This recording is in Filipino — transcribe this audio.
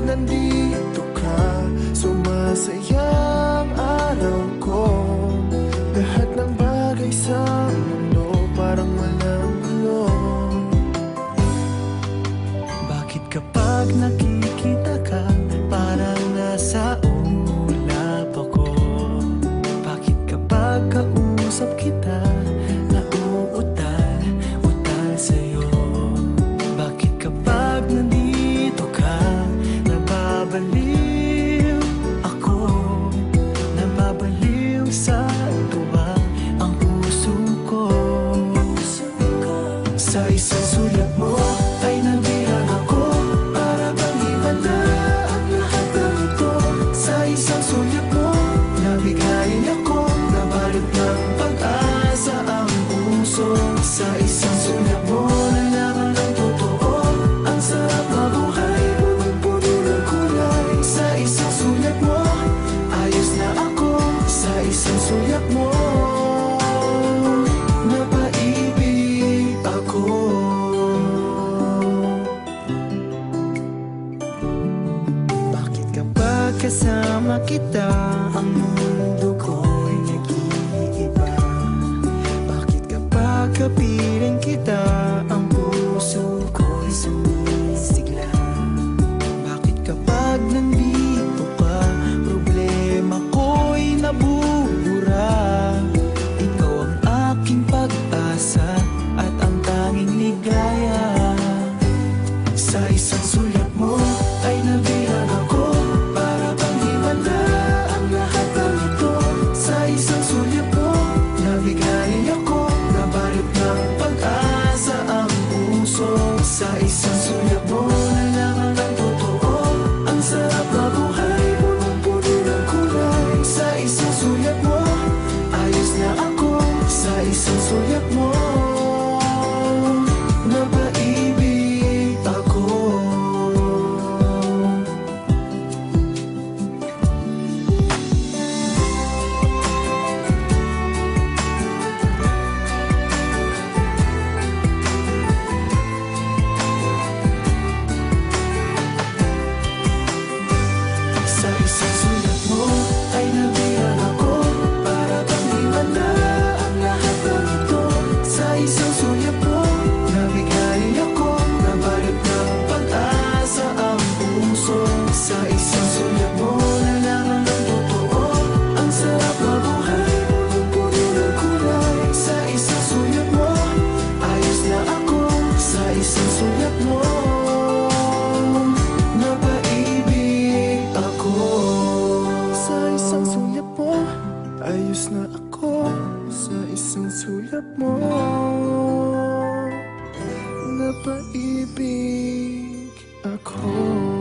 nandito ka Sumasayang araw ko. tulad mo ay nabibigay Pagkapiling kita Ang puso ko'y sumisigla. Bakit kapag nandito ka Problema ko'y nabubura? Ikaw ang aking pag-asa At ang tanging ligaya. Sa isang sulat Sa isang sulat mo Nalaman ang totoo Ang sarap ng kulay. Sa isang sulat mo Ayos na ako. Sa isang sulat mo Napaibig ako. Sa isang sulat mo Ayos na ako. Sa isang sulat mo Napaibig ako.